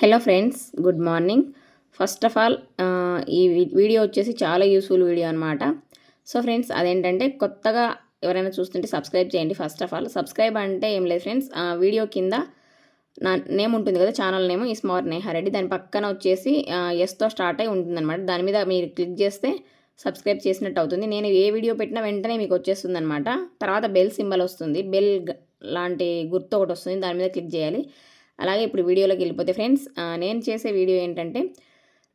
Hello friends good morning. First of all ఈ video వచ్చేసి చాలా యూస్ఫుల్ వీడియో అనమాట సో ఫ్రెండ్స్ అదేంటంటే కొత్తగా ఎవరైనా చూస్తుంటే సబ్స్క్రైబ్ చేయండి ఫస్ట్ ఆఫ్ ఆల్ సబ్స్క్రైబ్ అంటే ఏం లేదు ఫ్రెండ్స్ వీడియో కింద నా నేమ్ ఉంటుంది కదా ఛానల్ నేమ్ ఈ స్మార్ట్ నేహారెడ్డి దాని పక్కన వచ్చేసి ఎస్తో స్టార్ట్ అయి ఉంటుందన్నమాట. దాని మీద మీరు క్లిక్ చేస్తే సబ్స్క్రైబ్ చేసినట్టు అవుతుంది. నేను ఏ వీడియో పెట్టినా వెంటనే మీకు వచ్చేస్తుంది అనమాట తర్వాత బెల్ సింబల్ వస్తుంది. బెల్ లాంటి గుర్తు ఒకటి వస్తుంది. దాని మీద క్లిక్ చేయాలి. అలాగే ఇప్పుడు వీడియోలోకి వెళ్ళిపోతే ఫ్రెండ్స్ నేను చేసే వీడియో ఏంటంటే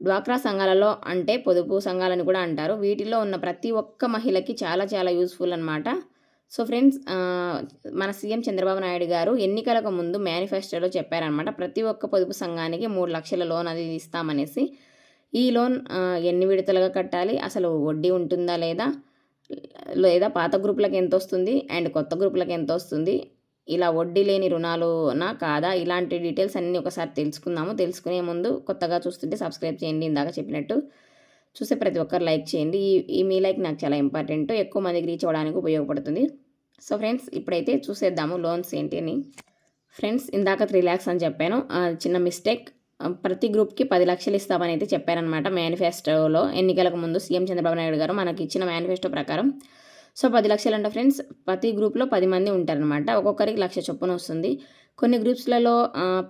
డ్వాక్రా సంఘాలలో అంటే పొదుపు సంఘాలని కూడా అంటారు. వీటిలో ఉన్న ప్రతి ఒక్క మహిళకి చాలా చాలా యూస్ఫుల్ అనమాట సో ఫ్రెండ్స్ మన సీఎం చంద్రబాబు నాయుడు గారు ఎన్నికలకు ముందు మేనిఫెస్టోలో చెప్పారనమాట ప్రతి ఒక్క పొదుపు సంఘానికి మూడు లక్షల లోన్ అది ఇస్తామనేసి. ఈ లోన్ ఎన్ని విడతలుగా కట్టాలి? అసలు వడ్డీ ఉంటుందా లేదా? లేదా పాత గ్రూపులకు ఎంత వస్తుంది అండ్ కొత్త గ్రూపులకు ఎంత వస్తుంది ఇలా వడ్డీ లేని రుణాలునా కాదా? ఇలాంటి డీటెయిల్స్ అన్నీ ఒకసారి తెలుసుకుందాము. తెలుసుకునే ముందు కొత్తగా చూస్తుంటే సబ్స్క్రైబ్ చేయండి. ఇందాక చెప్పినట్టు చూసే ప్రతి ఒక్కరు లైక్ చేయండి. ఈ మీ లైక్ నాకు చాలా ఇంపార్టెంట్. ఎక్కువ మందికి రీచ్ అవ్వడానికి ఉపయోగపడుతుంది. సో ఫ్రెండ్స్ ఇప్పుడైతే చూసేద్దాము లోన్స్ ఏంటి అని. ఫ్రెండ్స్ ఇందాక త్రీ ల్యాక్స్ అని చెప్పాను. చిన్న మిస్టేక్. ప్రతి గ్రూప్కి పది లక్షలు ఇస్తామని అయితే చెప్పారనమాట మేనిఫెస్టోలో. ఎన్నికలకు ముందు సీఎం చంద్రబాబు నాయుడు గారు మనకి ఇచ్చిన మేనిఫెస్టో ప్రకారం సో పది లక్షలు అంటే ఫ్రెండ్స్. ప్రతి గ్రూప్లో పది మంది ఉంటారనమాట ఒక్కొక్కరికి లక్ష చొప్పున వస్తుంది. కొన్ని గ్రూప్స్లలో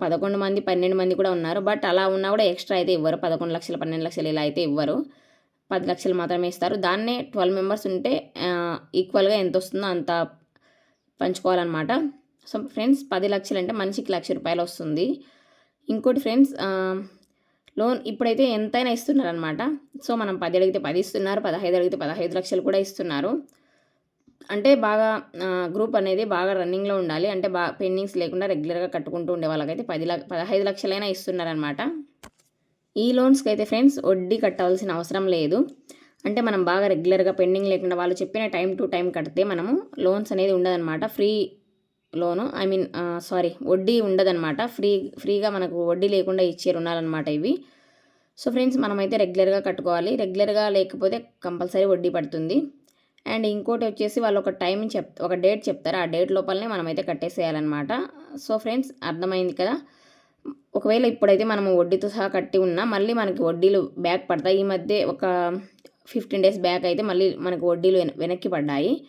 పదకొండు మంది పన్నెండు మంది కూడా ఉన్నారు. బట్ అలా ఉన్నా కూడా ఎక్స్ట్రా అయితే ఇవ్వరు. పదకొండు లక్షలు పన్నెండు లక్షలు ఇలా అయితే ఇవ్వరు. పది లక్షలు మాత్రమే ఇస్తారు. దాన్నే ట్వెల్వ్ మెంబర్స్ ఉంటే ఈక్వల్గా ఎంత వస్తుందో అంత పంచుకోవాలన్నమాట. సో ఫ్రెండ్స్ పది లక్షలు అంటే మనిషికి లక్ష రూపాయలు వస్తుంది. ఇంకోటి ఫ్రెండ్స్ లోన్ ఇప్పుడైతే ఎంతైనా ఇస్తున్నారనమాట సో మనం పది అడిగితే పది ఇస్తున్నారు. పదహైదు అడిగితే పదహైదు లక్షలు కూడా ఇస్తున్నారు. అంటే బాగా గ్రూప్ అనేది బాగా రన్నింగ్లో ఉండాలి. అంటే బాగా పెండింగ్స్ లేకుండా రెగ్యులర్గా కట్టుకుంటూ ఉండే వాళ్ళకైతే పది లక్ష పదహైదు లక్షలైనా ఇస్తున్నారనమాట ఈ లోన్స్కి అయితే ఫ్రెండ్స్ వడ్డీ కట్టవలసిన అవసరం లేదు. అంటే మనం బాగా రెగ్యులర్గా పెండింగ్ లేకుండా వాళ్ళు చెప్పిన టైం టు టైం కడితే మనము లోన్స్ అనేది ఉండదన్నమాట. Free loan I mean sorry వడ్డీ ఉండదన్నమాట. ఫ్రీ ఫ్రీగా మనకు వడ్డీ లేకుండా ఇచ్చే రుణాలన్నమాట ఇవి. సో ఫ్రెండ్స్ మనమైతే రెగ్యులర్గా కట్టుకోవాలి. రెగ్యులర్గా లేకపోతే కంపల్సరీ వడ్డీ పడుతుంది. అండ్ ఇంకోటి వచ్చేసి వాళ్ళు ఒక టైం చెప్ ఒక డేట్ చెప్తారు. ఆ డేట్ లోపలనే మనమైతే కట్టేసేయాలన్నమాట. సో ఫ్రెండ్స్ అర్థమైంది కదా? ఒకవేళ ఇప్పుడైతే మనము వడ్డీతో సహా కట్టి ఉన్నా మళ్ళీ మనకి వడ్డీలు బ్యాక్ పడతాయి. ఈ మధ్య ఒక ఫిఫ్టీన్ డేస్ బ్యాక్ అయితే మళ్ళీ మనకు వడ్డీలు వెనక్కి పడ్డాయి.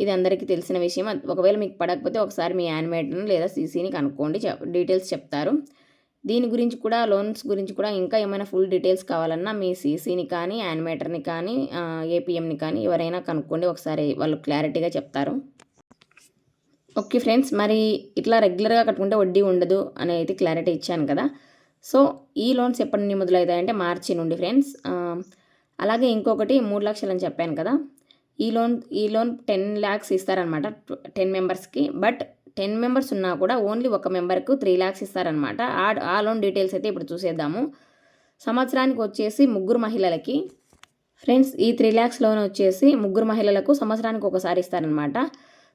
ఇది అందరికీ తెలిసిన విషయం. ఒకవేళ మీకు పడకపోతే ఒకసారి మీ యానిమేటర్ని లేదా సీసీని కనుక్కోండి. డీటెయిల్స్ చెప్తారు. దీని గురించి కూడా లోన్స్ గురించి కూడా ఇంకా ఏమైనా ఫుల్ డీటెయిల్స్ కావాలన్నా మీ సీసీని కానీ యానిమేటర్ని కానీ ఏపీఎంని కానీ ఎవరైనా కనుక్కోండి. ఒకసారి వాళ్ళు క్లారిటీగా చెప్తారు. ఓకే ఫ్రెండ్స్ మరి ఇట్లా రెగ్యులర్గా కట్టుకుంటే వడ్డీ ఉండదు అని అయితే క్లారిటీ ఇచ్చాను కదా. సో ఈ లోన్స్ ఎప్పటి నుండి మొదలవుతాయంటే మార్చి నుండి ఫ్రెండ్స్. అలాగే ఇంకొకటి మూడు లక్షలు అని చెప్పాను కదా. ఈ లోన్ ఈ లోన్ టెన్ ల్యాక్స్ ఇస్తారనమాట టెన్ మెంబర్స్కి. బట్ టెన్ మెంబర్స్ ఉన్నా కూడా ఓన్లీ ఒక మెంబర్కు త్రీ ల్యాక్స్ ఇస్తారనమాట ఆ ఆ లోన్ డీటెయిల్స్ అయితే ఇప్పుడు చూసేద్దాము. సంవత్సరానికి వచ్చేసి ముగ్గురు మహిళలకి ఫ్రెండ్స్ ఈ త్రీ ల్యాక్స్ లోన్ వచ్చేసి ముగ్గురు మహిళలకు సంవత్సరానికి ఒకసారి ఇస్తారనమాట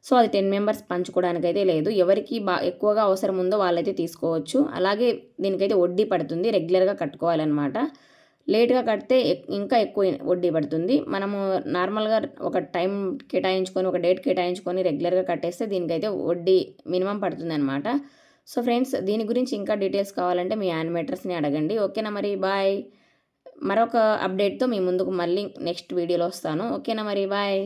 సో అది టెన్ మెంబర్స్ పంచుకోవడానికి అయితే లేదు. ఎవరికి బా ఎక్కువగా అవసరం ఉందో వాళ్ళైతే తీసుకోవచ్చు. అలాగే దీనికైతే వడ్డీ పడుతుంది రెగ్యులర్గా కట్టుకోవాలన్నమాట. లేట్గా కడితే ఇంకా ఎక్కువ వడ్డీ పడుతుంది. మనము నార్మల్గా ఒక టైం కేటాయించుకొని ఒక డేట్ కేటాయించుకొని రెగ్యులర్గా కట్టేస్తే దీనికైతే వడ్డీ మినిమం పడుతుంది అనమాట సో ఫ్రెండ్స్ దీని గురించి ఇంకా డీటెయిల్స్ కావాలంటే మీ యానిమేటర్స్ని అడగండి. ఓకేనా మరి? బాయ్. మరొక అప్డేట్తో మీ ముందుకు మళ్ళీ నెక్స్ట్ వీడియోలో వస్తాను. ఓకేనా మరి? బాయ్.